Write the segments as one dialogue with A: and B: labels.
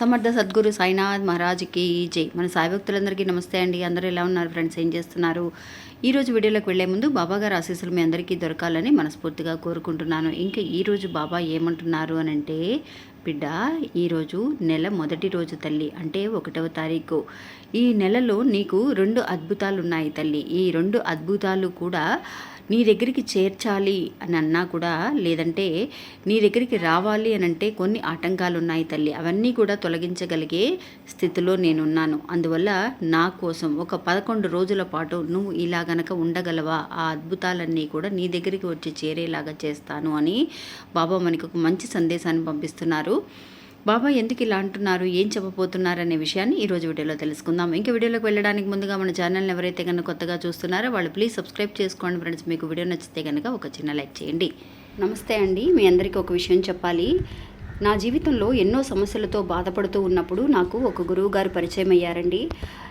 A: సమర్థ సద్గురు సాయినాథ్ మహారాజ్కి జై. మన సాయి భక్తులందరికీ నమస్తే అండి. అందరూ ఎలా ఉన్నారు ఫ్రెండ్స్? ఏం చేస్తున్నారు? ఈరోజు వీడియోలోకి వెళ్ళే ముందు బాబాగారు ఆశీస్సులు మీ అందరికీ దొరకాలని మనస్ఫూర్తిగా కోరుకుంటున్నాను. ఇంకా ఈరోజు బాబా ఏమంటున్నారు అని అంటే బిడ్డ ఈరోజు నెల మొదటి రోజు తల్లి అంటే ఒకటవ తారీఖు. ఈ నెలలో నీకు రెండు అద్భుతాలు ఉన్నాయి తల్లి. ఈ రెండు అద్భుతాలు కూడా నీ దగ్గరికి చేర్చాలి అని అన్నా కూడా లేదంటే నీ దగ్గరికి రావాలి అని అంటే కొన్ని ఆటంకాలు ఉన్నాయి తల్లి. అవన్నీ కూడా తొలగించగలిగే స్థితిలో నేనున్నాను. అందువల్ల నా కోసం ఒక పదకొండు రోజుల పాటు నువ్వు ఇలా గనక ఉండగలవా? ఆ అద్భుతాలన్నీ కూడా నీ దగ్గరికి వచ్చి చేరేలాగా చేస్తాను అని బాబా మనకు ఒక మంచి సందేశాన్ని పంపిస్తున్నారు. బాబా ఎందుకు ఇలా అంటున్నారు? ఏం చెప్పబోతున్నారు అనే విషయాన్ని ఈ రోజు వీడియోలో తెలుసుకుందాం. ఇంకా వీడియోలోకి వెళ్ళడానికి ముందుగా మన ఛానల్ని ఎవరైతే కనుక కొత్తగా చూస్తున్నారో వాళ్ళు ప్లీజ్ సబ్స్క్రైబ్ చేసుకోండి ఫ్రెండ్స్. మీకు వీడియో నచ్చితే కనుక ఒక చిన్న లైక్ చేయండి. నమస్తే అండి. మీ అందరికీ ఒక విషయం చెప్పాలి. నా జీవితంలో ఎన్నో సమస్యలతో బాధపడుతూ ఉన్నప్పుడు నాకు ఒక గురువు గారు పరిచయం అయ్యారండి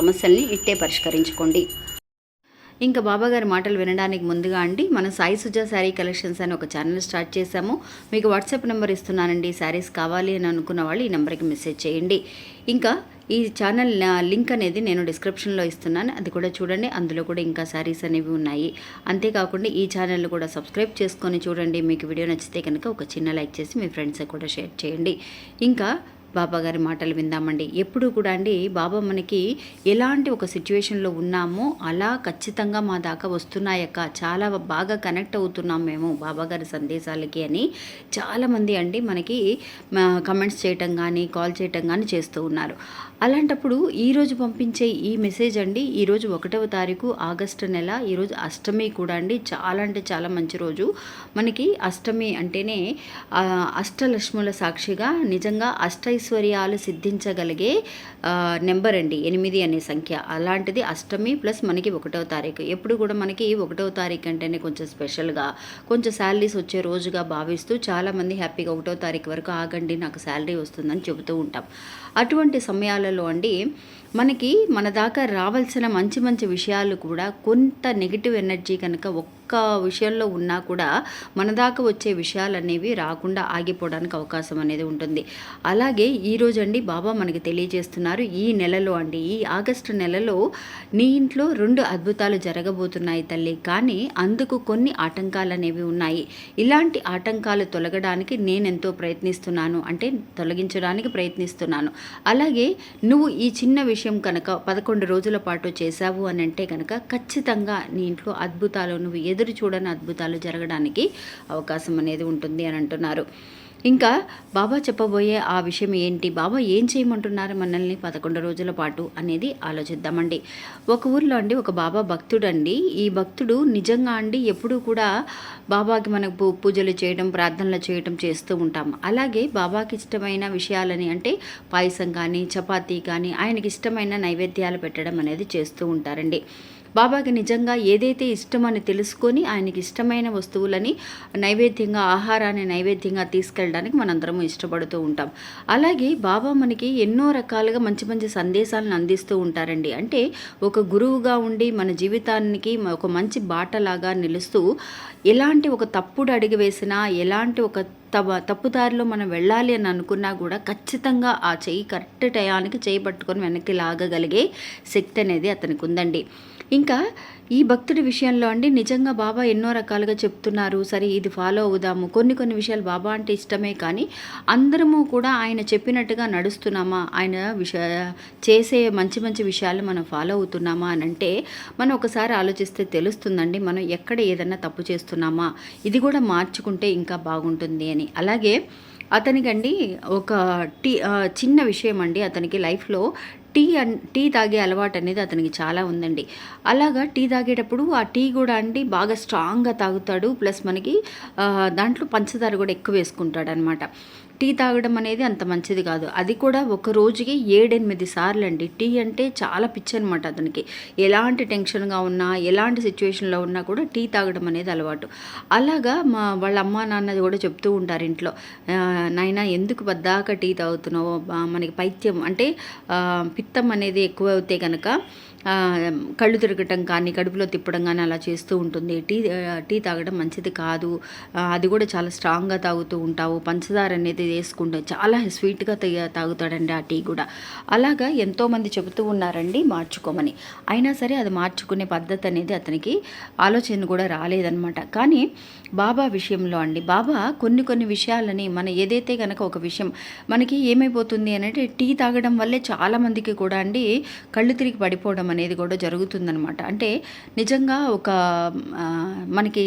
A: సమస్యల్ని ఇట్టే పరిష్కరించుకోండి. ఇంకా బాబాగారి మాటలు వినడానికి ముందుగా అండి మనం సాయి సుజా శారీ కలెక్షన్స్ అని ఒక ఛానల్ స్టార్ట్ చేశాము. మీకు వాట్సాప్ నెంబర్ ఇస్తున్నానండి శారీస్ కావాలి అని అనుకున్న వాళ్ళు ఈ నెంబర్కి మెసేజ్ చేయండి. ఇంకా ఈ ఛానల్ లింక్ అనేది నేను డిస్క్రిప్షన్లో ఇస్తున్నాను. అది కూడా చూడండి అందులో కూడా ఇంకా శారీస్ అనేవి ఉన్నాయి. అంతేకాకుండా ఈ ఛానల్ కూడా సబ్స్క్రైబ్ చేసుకొని చూడండి. మీకు వీడియో నచ్చితే కనుక ఒక చిన్న లైక్ చేసి మీ ఫ్రెండ్స్ కూడా షేర్ చేయండి. ఇంకా బాబా గారి మాటలు విందామండి. ఎప్పుడు కూడా అండి బాబా మనకి ఎలాంటి ఒక సిచ్యువేషన్లో ఉన్నామో అలా ఖచ్చితంగా మా దాకా వస్తున్నాయక్క. చాలా బాగా కనెక్ట్ అవుతున్నాం మేము బాబా గారి సందేశాలకి అని చాలామంది అండి మనకి కమెంట్స్ చేయటం కానీ కాల్ చేయటం కానీ చేస్తూ ఉన్నారు. అలాంటప్పుడు ఈరోజు పంపించే ఈ మెసేజ్ అండి ఈరోజు ఒకటవ తారీఖు ఆగస్టు నెల ఈరోజు అష్టమి కూడా అండి. చాలా అంటే చాలా మంచి రోజు. మనకి అష్టమి అంటేనే అష్టలక్ష్ముల సాక్షిగా నిజంగా అష్టైశ్వర్యాలు సిద్ధించగలిగే నెంబర్ అండి ఎనిమిది అనే సంఖ్య. అలాంటిది అష్టమి ప్లస్ మనకి ఒకటవ తారీఖు. ఎప్పుడు కూడా మనకి ఒకటవ తారీఖు అంటేనే కొంచెం స్పెషల్గా కొంచెం శాలరీస్ వచ్చే రోజుగా భావిస్తూ చాలామంది హ్యాపీగా ఒకటవ తారీఖు వరకు ఆగండి నాకు శాలరీ వస్తుందని చెబుతూ ఉంటాం. అటువంటి సమయాలలో అండి మనకి మన దాకా రావాల్సిన మంచి మంచి విషయాలు కూడా కొంత నెగిటివ్ ఎనర్జీ కనుక ఒక్క విషయంలో ఉన్నా కూడా మన దాకా వచ్చే విషయాలు అనేవి రాకుండా ఆగిపోవడానికి అవకాశం అనేది ఉంటుంది. అలాగే ఈరోజు అండి బాబా మనకి తెలియజేస్తున్నారు ఈ నెలలో అండి ఈ ఆగస్టు నెలలో నీ ఇంట్లో రెండు అద్భుతాలు జరగబోతున్నాయి తల్లి. కానీ అందుకు కొన్ని ఆటంకాలు అనేవి ఉన్నాయి. ఇలాంటి ఆటంకాలు తొలగడానికి నేనెంతో ప్రయత్నిస్తున్నాను. అంటే తొలగించడానికి ప్రయత్నిస్తున్నాను. అలాగే నువ్వు ఈ చిన్న విషయం విషయం కనుక పదకొండు రోజుల పాటు చేశావు అని అంటే కనుక ఖచ్చితంగా నీ ఇంట్లో అద్భుతాలు నువ్వు ఎదురు చూడని అద్భుతాలు జరగడానికి అవకాశం అనేది ఉంటుంది అని అంటున్నారు. ఇంకా బాబా చెప్పబోయే ఆ విషయం ఏంటి? బాబా ఏం చేయమంటున్నారు మనల్ని పదకొండు రోజుల పాటు అనేది ఆలోచిద్దామండి. ఒక ఊర్లో అండి ఒక బాబా భక్తుడండి. ఈ భక్తుడు నిజంగా అండి ఎప్పుడూ కూడా బాబాకి మనకు పూజలు చేయడం ప్రార్థనలు చేయడం చేస్తూ ఉంటాం. అలాగే బాబాకి ఇష్టమైన విషయాలని అంటే పాయసం కానీ చపాతీ కానీ ఆయనకి ఇష్టమైన నైవేద్యాలు పెట్టడం అనేది చేస్తూ ఉంటారండి. బాబాకి నిజంగా ఏదైతే ఇష్టమని తెలుసుకొని ఆయనకి ఇష్టమైన వస్తువులని నైవేద్యంగా ఆహారాన్ని నైవేద్యంగా తీసుకెళ్ళడానికి మనందరము ఇష్టపడుతూ ఉంటాం. అలాగే బాబా మనకి ఎన్నో రకాలుగా మంచి మంచి సందేశాలను అందిస్తూ ఉంటారండి. అంటే ఒక గురువుగా ఉండి మన జీవితానికి ఒక మంచి బాటలాగా నిలుస్తూ ఎలాంటి ఒక తప్పుడు అడిగి వేసినా ఎలాంటి ఒక తవ తప్పుదారిలో మనం వెళ్ళాలి అని అనుకున్నా కూడా ఖచ్చితంగా ఆ చెయ్యి కరెక్ట్ టయానికి చేయి పట్టుకొని వెనక్కి లాగగలిగే శక్తి అనేది అతనికి ఉందండి. ఇంకా ఈ భక్తుడి విషయంలో అండి నిజంగా బాబా ఎన్నో రకాలుగా చెప్తున్నారు. సరే ఇది ఫాలో అవుదాము. కొన్ని కొన్ని విషయాలు బాబా అంటే ఇష్టమే కానీ అందరము కూడా ఆయన చెప్పినట్టుగా నడుస్తున్నామా? ఆయన విష చేసే మంచి మంచి విషయాలు మనం ఫాలో అవుతున్నామా అని అంటే మనం ఒకసారి ఆలోచిస్తే తెలుస్తుందండి మనం ఎక్కడ ఏదన్నా తప్పు చేస్తున్నామా? ఇది కూడా మార్చుకుంటే ఇంకా బాగుంటుంది అని. అలాగే అతనికండి ఒక టీ చిన్న విషయం అండి. అతనికి లైఫ్లో టీ అన్ టీ తాగే అలవాటు అనేది అతనికి చాలా ఉందండి. అలాగా టీ తాగేటప్పుడు ఆ టీ కూడా అండి బాగా స్ట్రాంగ్గా తాగుతాడు. ప్లస్ మనకి దాంట్లో పంచదార కూడా ఎక్కువ వేసుకుంటాడు అనమాట టీ తాగడం అనేది అంత మంచిది కాదు. అది కూడా ఒక రోజుకి ఏడెనిమిది సార్లు అండి టీ అంటే చాలా పిచ్చి అనమాట అతనికి. ఎలాంటి టెన్షన్గా ఉన్నా ఎలాంటి సిచ్యువేషన్లో ఉన్నా కూడా టీ తాగడం అనేది అలవాటు. అలాగా మా వాళ్ళ అమ్మ నాన్నది కూడా చెప్తూ ఉంటారు ఇంట్లో. నాయన ఎందుకు పద్దాక టీ తాగుతున్నావు? మనకి పైత్యం అంటే పిత్తం అనేది ఎక్కువ అవుతే కనుక కళ్ళు తిరగటం కానీ కడుపులో తిప్పడం కానీ అలా చేస్తూ ఉంటుంది. టీ టీ తాగడం మంచిది కాదు. అది కూడా చాలా స్ట్రాంగ్గా తాగుతూ ఉంటావు. పంచదార అనేది వేసుకుంటే చాలా స్వీట్గా తాగుతాడండి ఆ టీ కూడా. అలాగా ఎంతోమంది చెబుతూ ఉన్నారండి మార్చుకోమని. అయినా సరే అది మార్చుకునే పద్ధతి అనేది అతనికి ఆలోచన కూడా రాలేదన్నమాట. కానీ బాబా విషయంలో అండి బాబా కొన్ని కొన్ని విషయాలని మన ఏదైతే కనుక ఒక విషయం మనకి ఏమైపోతుంది అంటే టీ తాగడం వల్లే చాలామందికి కూడా అండి కళ్ళు తిరిగి పడిపోవడం అనేది కూడా జరుగుతుందనమాట అంటే నిజంగా ఒక మనకి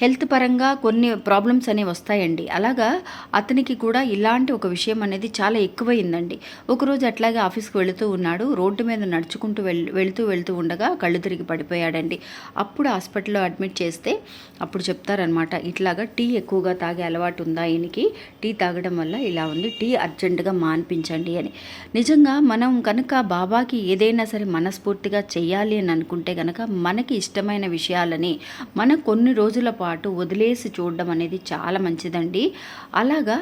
A: హెల్త్ పరంగా కొన్ని ప్రాబ్లమ్స్ అనేవి వస్తాయండి. అలాగా అతనికి కూడా ఇలాంటి ఒక విషయం అనేది చాలా ఎక్కువైందండి. ఒకరోజు అట్లాగే ఆఫీస్కి వెళుతూ ఉన్నాడు. రోడ్డు మీద నడుచుకుంటూ వెళ్ వెళుతూ వెళుతూ ఉండగా కళ్ళు తిరిగి పడిపోయాడండి. అప్పుడు హాస్పిటల్లో అడ్మిట్ చేస్తే అప్పుడు చెప్తారనమాట ఇట్లాగా టీ ఎక్కువగా తాగే అలవాటు ఉందా ఈయనకి? టీ తాగడం వల్ల ఇలా ఉంది. టీ అర్జెంటుగా మాన్పించండి అని. నిజంగా మనం కనుక బాబాకి ఏదైనా సరే మనస్ఫూర్తిగా చేయాలి అని అనుకుంటే కనుక మనకి ఇష్టమైన విషయాలని మన కొన్ని రోజుల పాటు పాటు వదిలేసి చూడడం అనేది చాలా మంచిదండి. అలాగా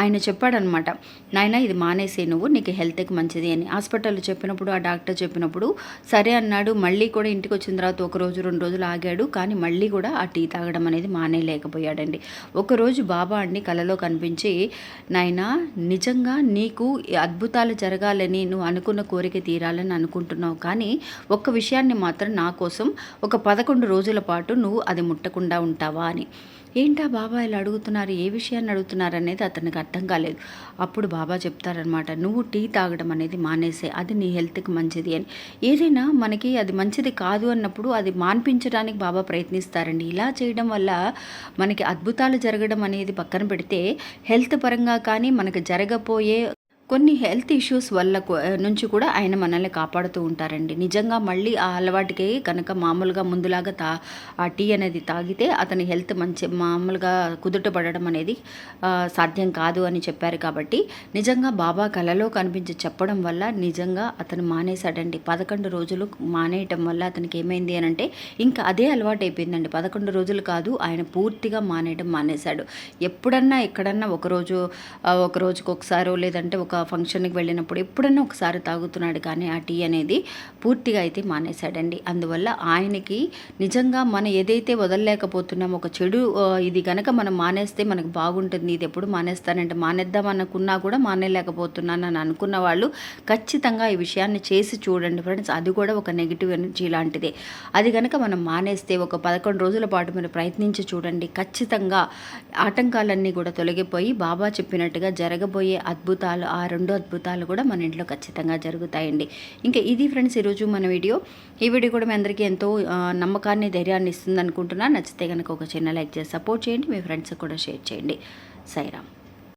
A: ఆయన చెప్పాడనమాట నాయన ఇది మానేసే నువ్వు నీకు హెల్త్కి మంచిది అని. హాస్పిటల్లో చెప్పినప్పుడు ఆ డాక్టర్ చెప్పినప్పుడు సరే అన్నాడు మళ్ళీ కూడా ఇంటికి వచ్చిన తర్వాత ఒక రోజు రెండు రోజులు ఆగాడు కానీ మళ్ళీ కూడా ఆ టీ తాగడం అనేది మానేయలేకపోయాడండి. ఒకరోజు బాబా అండి కలలో కనిపించి నాయన నిజంగా నీకు అద్భుతాలు జరగాలని నువ్వు అనుకున్న కోరిక తీరాలని అనుకుంటున్నావు కానీ ఒక్క విషయాన్ని మాత్రం నా కోసం ఒక పదకొండు రోజుల పాటు నువ్వు అది ముట్టకుండా ఉంటావా అని. ఏంటా బాబా ఇలా అడుగుతున్నారు? ఏ విషయాన్ని అడుగుతున్నారు? అనేది అతనికి అర్థం కాలేదు. అప్పుడు బాబా చెప్తారనమాట నువ్వు టీ తాగడం అనేది మానేసే అది నీ హెల్త్కి మంచిది అని. ఏదైనా మనకి అది మంచిది కాదు అన్నప్పుడు అది మాన్పించడానికి బాబా ప్రయత్నిస్తారండి. ఇలా చేయడం వల్ల మనకి అద్భుతాలు జరగడం అనేది పక్కన పెడితే హెల్త్ పరంగా కానీ మనకు జరగబోయే కొన్ని హెల్త్ ఇష్యూస్ వల్ల నుంచి కూడా ఆయన మనల్ని కాపాడుతూ ఉంటారండి. నిజంగా మళ్ళీ ఆ అలవాటుకి కనుక మామూలుగా ముందులాగా తా ఆ టీ అనేది తాగితే అతని హెల్త్ మంచి మామూలుగా కుదుట పడడం అనేది సాధ్యం కాదు అని చెప్పారు కాబట్టి నిజంగా బాబా కలలో కనిపించి చెప్పడం వల్ల నిజంగా అతను మానేశాడండి. పదకొండు రోజులు మానేయటం వల్ల అతనికి ఏమైంది అని అంటే ఇంకా అదే అలవాటు అయిపోయిందండి. పదకొండు రోజులు కాదు ఆయన పూర్తిగా మానేయడం మానేశాడు. ఎప్పుడన్నా ఎక్కడన్నా ఒకరోజు ఆ, ఒక రోజుకి ఒకసారో లేదంటే ఒక ఫంక్షన్కి వెళ్ళినప్పుడు ఎప్పుడన్నా ఒకసారి తాగుతున్నాడు కానీ ఆ టీ అనేది పూర్తిగా అయితే మానేశాడండి. అందువల్ల ఆయనకి నిజంగా మనం ఏదైతే వదలలేకపోతున్నామో ఒక చెడు ఇది కనుక మనం మానేస్తే మనకు బాగుంటుంది ఇది ఎప్పుడు మానేస్తానంటే మానేద్దాం అనుకున్నా కూడా మానేయలేకపోతున్నాను అని అనుకున్న వాళ్ళు ఖచ్చితంగా ఈ విషయాన్ని చేసి చూడండి ఫ్రెండ్స్. అది కూడా ఒక నెగిటివ్ ఎనర్జీ లాంటిదే. అది కనుక మనం మానేస్తే ఒక పదకొండు రోజుల పాటు మీరు ప్రయత్నించి చూడండి. ఖచ్చితంగా ఆటంకాలన్నీ కూడా తొలగిపోయి బాబా చెప్పినట్టుగా జరగబోయే అద్భుతాలు ఆ రెండు అద్భుతాలు కూడా మన ఇంట్లో ఖచ్చితంగా జరుగుతాయండి. ఇంకా ఇది ఫ్రెండ్స్ ఈరోజు మన వీడియో. ఈ వీడియో కూడా మీ అందరికీ ఎంతో నమ్మకాన్ని ధైర్యాన్ని ఇస్తుంది అనుకుంటున్నా నచ్చితే కనుక ఒక చిన్న లైక్ చేసి సపోర్ట్ చేయండి. మీ ఫ్రెండ్స్కి కూడా షేర్ చేయండి. సైరామ్